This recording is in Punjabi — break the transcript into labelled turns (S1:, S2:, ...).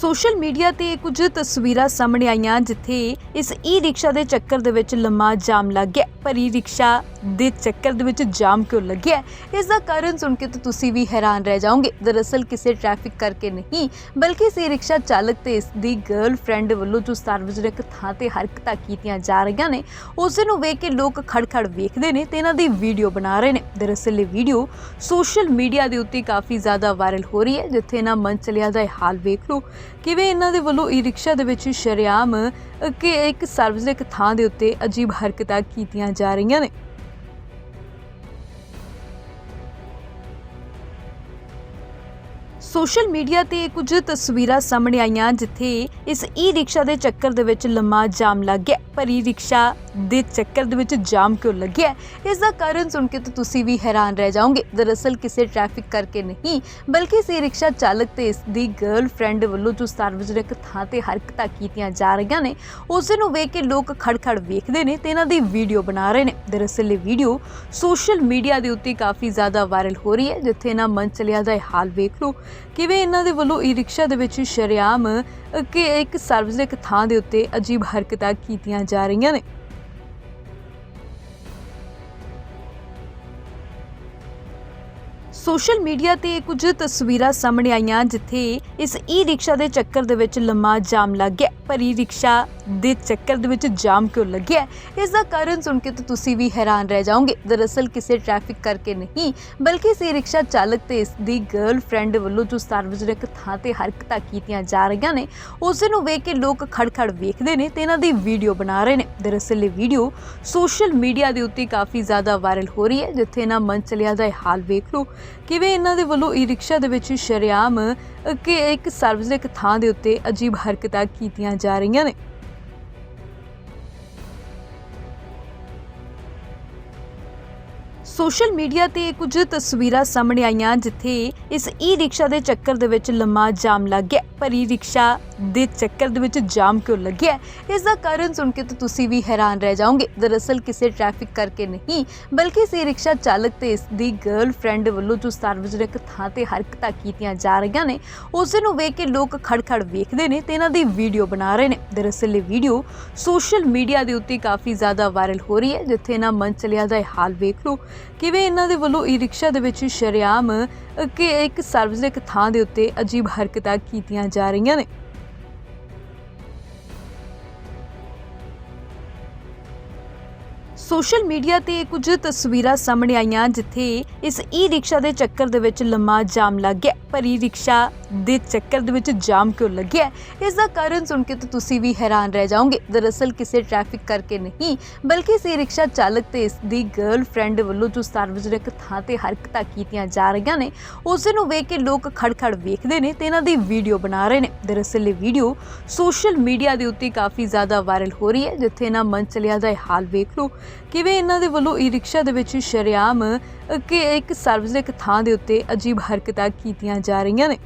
S1: ਸੋਸ਼ਲ ਮੀਡੀਆ ਤੇ ਕੁਝ ਤਸਵੀਰਾਂ ਸਾਹਮਣੇ ਆਈਆਂ ਜਿੱਥੇ ਇਸ ਈ ਰਿਕਸ਼ਾ ਦੇ ਚੱਕਰ ਦੇ ਵਿੱਚ ਲੰਮਾ ਜਾਮ ਲੱਗ ਗਿਆ। ਪਰ ਈ ਰਿਕਸ਼ਾ ਦੇ ਚੱਕਰ ਦੇ ਵਿੱਚ ਜਾਮ ਕਿਉਂ ਲੱਗਿਆ? ਇਸ ਦਾ ਕਾਰਨ ਸੁਣ ਕੇ ਤਾਂ ਤੁਸੀਂ ਵੀ ਹੈਰਾਨ ਰਹਿ ਜਾਓਗੇ। ਦਰਅਸਲ ਕਿਸੇ ਟ੍ਰੈਫਿਕ ਕਰਕੇ ਨਹੀਂ, ਬਲਕਿ ਇਸ ਈ ਰਿਕਸ਼ਾ ਚਾਲਕ ਤੇ ਇਸ ਦੀ ਗਰਲਫ੍ਰੈਂਡ ਵੱਲੋਂ ਜੋ ਸਾਰਵਜਨਿਕ ਥਾਂ ਤੇ ਹਰਕਤਾਂ ਕੀਤੀਆਂ ਜਾ ਰਹੀਆਂ ਨੇ, ਉਸ ਨੂੰ ਵੇਖ ਕੇ ਲੋਕ ਖੜਖੜ ਵੇਖਦੇ ਨੇ ਤੇ ਇਹਨਾਂ ਦੀ ਵੀਡੀਓ ਬਣਾ ਰਹੇ ਨੇ। ਦਰਅਸਲ ਇਹ ਵੀਡੀਓ ਸੋਸ਼ਲ ਮੀਡੀਆ ਦੇ ਉੱਤੇ ਕਾਫੀ ਜ਼ਿਆਦਾ ਵਾਇਰਲ ਹੋ ਰਹੀ ਹੈ, ਜਿੱਥੇ ਇਹਨਾਂ ਮੰਚਲਿਆਂ ਦਾ ਹਾਲ ਵੇਖ ਲਓ। ਕਿਵੇਂ ਇਹਨਾਂ ਦੇ ਵੱਲੋਂ ਈ ਰਿਕਸ਼ਾ ਦੇ ਵਿੱਚ ਸ਼ਰੇਆਮ ਕਿ ਇੱਕ ਸਰਵਜਨਿਕ ਥਾਂ ਦੇ ਉੱਤੇ ਅਜੀਬ ਹਰਕਤਾਂ ਕੀਤੀਆਂ ਜਾ ਰਹੀਆਂ ਨੇ? ਸੋਸ਼ਲ ਮੀਡੀਆ ਤੇ ਕੁਝ ਤਸਵੀਰਾਂ ਸਾਹਮਣੇ ਆਈਆਂ ਜਿੱਥੇ ਇਸ ਈ ਰਿਕਸ਼ਾ ਦੇ ਚੱਕਰ ਦੇ ਵਿੱਚ ਲੰਮਾ ਜਾਮ ਲੱਗ ਗਿਆ। ਪਰ ਈ ਰਿਕਸ਼ਾ ਦੇ ਚੱਕਰ ਦੇ ਵਿੱਚ ਜਾਮ ਕਿਉਂ ਲੱਗਿਆ? ਇਸ ਦਾ ਕਾਰਨ ਸੁਣ ਕੇ ਤਾਂ ਤੁਸੀਂ ਵੀ ਹੈਰਾਨ ਰਹਿ ਜਾਓਗੇ। ਦਰਅਸਲ ਕਿਸੇ ਟ੍ਰੈਫਿਕ ਕਰਕੇ ਨਹੀਂ, ਬਲਕਿ ਇਸ ਈ ਰਿਕਸ਼ਾ ਚਾਲਕ ਤੇ ਇਸ ਦੀ ਗਰਲਫ੍ਰੈਂਡ ਵੱਲੋਂ ਜੋ ਸਾਰਵਜਨਿਕ ਥਾਂ ਤੇ ਹਰਕਤਾਂ ਕੀਤੀਆਂ ਜਾ ਰਹੀਆਂ ਨੇ, ਉਸ ਨੂੰ ਵੇਖ ਕੇ ਲੋਕ ਖੜਖੜ ਵੇਖਦੇ ਨੇ ਤੇ ਇਹਨਾਂ ਦੀ ਵੀਡੀਓ ਬਣਾ ਰਹੇ ਨੇ। ਦਰਅਸਲ ਇਹ ਵੀਡੀਓ ਸੋਸ਼ਲ ਮੀਡੀਆ ਦੇ ਉੱਤੇ ਕਾਫੀ ਜ਼ਿਆਦਾ ਵਾਇਰਲ ਹੋ ਰਹੀ ਹੈ, ਜਿੱਥੇ ਇਹਨਾਂ ਮੰਚਲਿਆਂ ਦਾ ਇਹ ਹਾਲ ਵੇਖ ਲਓ। ਕਿਵੇਂ ਇਹਨਾਂ ਦੇ ਵੱਲੋਂ ਈ ਰਿਕਸ਼ਾ ਦੇ ਵਿੱਚ ਸ਼ਰੇਆਮ ਅ, ਕਿ ਇੱਕ ਸਾਰਵਜਨਿਕ ਥਾਂ ਦੇ ਉੱਤੇ ਅਜੀਬ ਹਰਕਤਾਂ ਕੀਤੀਆਂ ਜਾ ਰਹੀਆਂ ਨੇ? ਸੋਸ਼ਲ ਮੀਡੀਆ ਤੇ ਕੁਝ ਤਸਵੀਰਾਂ ਸਾਹਮਣੇ ਆਈਆਂ ਜਿੱਥੇ ਇਸ ਈ ਰਿਕਸ਼ਾ ਦੇ ਚੱਕਰ ਦੇ ਵਿੱਚ ਲੰਮਾ ਜਾਮ ਲੱਗ ਗਿਆ। ਪਰ ਈ ਰਿਕਸ਼ਾ ਦੇ ਚੱਕਰ ਦੇ ਵਿੱਚ ਜਾਮ ਕਿਉਂ ਲੱਗਿਆ? ਇਸ ਦਾ ਕਾਰਨ ਸੁਣ ਕੇ ਤਾਂ ਤੁਸੀਂ ਵੀ ਹੈਰਾਨ ਰਹਿ ਜਾਓਗੇ। ਦਰਅਸਲ ਕਿਸੇ ਟ੍ਰੈਫਿਕ ਕਰਕੇ ਨਹੀਂ, ਬਲਕਿ ਇਸ ਰਿਕਸ਼ਾ ਚਾਲਕ ਤੇ ਇਸ ਦੀ ਗਰਲਫ੍ਰੈਂਡ ਵੱਲੋਂ ਜੋ ਸਾਰਵਜਨਿਕ ਥਾਂ ਤੇ ਹਰਕਤਾਂ ਕੀਤੀਆਂ ਜਾ ਰਹੀਆਂ ਨੇ, ਉਸ ਨੂੰ ਵੇਖ ਕੇ ਲੋਕ ਖੜਖੜ ਵੇਖਦੇ ਨੇ ਤੇ ਇਹਨਾਂ ਦੀ ਵੀਡੀਓ ਬਣਾ ਰਹੇ ਨੇ। ਦਰਅਸਲ ਇਹ ਵੀਡੀਓ ਸੋਸ਼ਲ ਮੀਡੀਆ ਦੇ ਉੱਤੇ ਕਾਫੀ ਜ਼ਿਆਦਾ ਵਾਇਰਲ ਹੋ ਰਹੀ ਹੈ, ਜਿੱਥੇ ਇਹਨਾਂ ਮੰਚਲਿਆਂ ਦਾ ਹਾਲ ਵੇਖ ਲਓ। ਕਿਵੇਂ ਇਹਨਾਂ ਦੇ ਵੱਲੋਂ ਈ ਰਿਕਸ਼ਾ ਦੇ ਵਿੱਚ ਸ਼ਰੇਆਮ ਅ, ਕਿ ਇੱਕ ਸਰਵਜਨਿਕ ਥਾਂ ਦੇ ਉੱਤੇ ਅਜੀਬ ਹਰਕਤਾਂ ਕੀਤੀਆਂ ਜਾ ਰਹੀਆਂ ਨੇ? ਸੋਸ਼ਲ ਮੀਡੀਆ ਤੇ ਕੁਝ ਤਸਵੀਰਾਂ ਸਾਹਮਣੇ ਆਈਆਂ ਜਿੱਥੇ ਇਸ ਈ ਰਿਕਸ਼ਾ ਦੇ ਚੱਕਰ ਦੇ ਵਿੱਚ ਲੰਮਾ ਜਾਮ ਲੱਗ ਗਿਆ। ਪਰ ਈ ਰਿਕਸ਼ਾ ਦੇ ਚੱਕਰ ਦੇ ਵਿੱਚ ਜਾਮ ਕਿਉਂ ਲੱਗਿਆ? ਇਸ ਦਾ ਕਾਰਨ ਸੁਣ ਕੇ ਤਾਂ ਤੁਸੀਂ ਵੀ ਹੈਰਾਨ ਰਹਿ ਜਾਓਗੇ। ਦਰਅਸਲ ਕਿਸੇ ਟ੍ਰੈਫਿਕ ਕਰਕੇ ਨਹੀਂ, ਬਲਕਿ ਇਸ ਈ ਰਿਕਸ਼ਾ ਚਾਲਕ ਤੇ ਇਸ ਦੀ ਗਰਲਫ੍ਰੈਂਡ ਵੱਲੋਂ ਜੋ ਸਾਰਵਜਨਿਕ ਥਾਂ ਤੇ ਹਰਕਤਾਂ ਕੀਤੀਆਂ ਜਾ ਰਹੀਆਂ ਨੇ ਉਸ ਨੂੰ ਵੇਖ ਕੇ ਲੋਕ ਖੜਖੜ ਵੇਖਦੇ ਨੇ ਤੇ ਇਹਨਾਂ ਦੀ ਵੀਡੀਓ ਬਣਾ ਰਹੇ ਨੇ। ਦਰਅਸਲ ਇਹ ਵੀਡੀਓ ਸੋਸ਼ਲ ਮੀਡੀਆ ਦੇ ਉੱਤੇ ਕਾਫੀ ਜ਼ਿਆਦਾ ਵਾਇਰਲ ਹੋ ਰਹੀ ਹੈ, ਜਿੱਥੇ ਇਹਨਾਂ ਮੰਚਲਿਆਂ ਦਾ ਇਹ ਹਾਲ ਵੇਖ ਲਓ। ਕਿਵੇਂ ਇਹਨਾਂ ਦੇ ਵੱਲੋਂ ਈ ਰਿਕਸ਼ਾ ਦੇ ਵਿੱਚ ਸ਼ਰੇਆਮ ਅ, ਕਿ ਇੱਕ ਸਰਵਜਨਿਕ ਥਾਂ ਦੇ ਉੱਤੇ ਅਜੀਬ ਹਰਕਤਾਂ ਕੀਤੀਆਂ ਜਾ ਰਹੀਆਂ ਨੇ? ਸੋਸ਼ਲ ਮੀਡੀਆ ਤੇ ਕੁਝ ਤਸਵੀਰਾਂ ਸਾਹਮਣੇ ਆਈਆਂ ਜਿੱਥੇ ਇਸ ਈ ਰਿਕਸ਼ਾ ਦੇ ਚੱਕਰ ਦੇ ਵਿੱਚ ਲੰਮਾ ਜਾਮ ਲੱਗ ਗਿਆ। ਪਰ ਈ ਰਿਕਸ਼ਾ ਦੇ ਚੱਕਰ ਦੇ ਵਿੱਚ ਜਾਮ ਕਿਉਂ ਲੱਗਿਆ? ਇਸ ਦਾ ਕਾਰਨ ਸੁਣ ਕੇ ਤਾਂ ਤੁਸੀਂ ਵੀ ਹੈਰਾਨ ਰਹਿ ਜਾਓਗੇ। ਦਰਅਸਲ ਕਿਸੇ ਟ੍ਰੈਫਿਕ ਕਰਕੇ ਨਹੀਂ, ਬਲਕਿ ਇਸ ਈ ਰਿਕਸ਼ਾ ਚਾਲਕ ਤੇ ਇਸ ਦੀ ਗਰਲਫ੍ਰੈਂਡ ਵੱਲੋਂ ਜੋ ਸਾਰਵਜਨਿਕ ਥਾਂ ਤੇ ਹਰਕਤਾਂ ਕੀਤੀਆਂ ਜਾ ਰਹੀਆਂ ਨੇ, ਉਸ ਨੂੰ ਵੇਖ ਕੇ ਲੋਕ ਖੜਖੜ ਵੇਖਦੇ ਨੇ ਤੇ ਇਹਨਾਂ ਦੀ ਵੀਡੀਓ ਬਣਾ ਰਹੇ ਨੇ। ਦਰਅਸਲ ਇਹ ਵੀਡੀਓ ਸੋਸ਼ਲ ਮੀਡੀਆ ਦੇ ਉੱਤੇ ਕਾਫੀ ਜ਼ਿਆਦਾ ਵਾਇਰਲ ਹੋ ਰਹੀ ਹੈ, ਜਿੱਥੇ ਇਹਨਾਂ ਮੰਚਲਿਆਂ ਦਾ ਇਹ ਹਾਲ ਵੇਖ ਲਓ। ਕਿਵੇਂ ਇਹਨਾਂ ਦੇ ਵੱਲੋਂ ਈ ਰਿਕਸ਼ਾ ਦੇ ਵਿੱਚ ਸ਼ਰੇਆਮ ਅ, ਕਿ ਇੱਕ ਸਰਵਜਨਿਕ ਥਾਂ ਦੇ ਉੱਤੇ ਅਜੀਬ ਹਰਕਤਾਂ ਕੀਤੀਆਂ ਜਾ ਰਹੀਆਂ ਨੇ?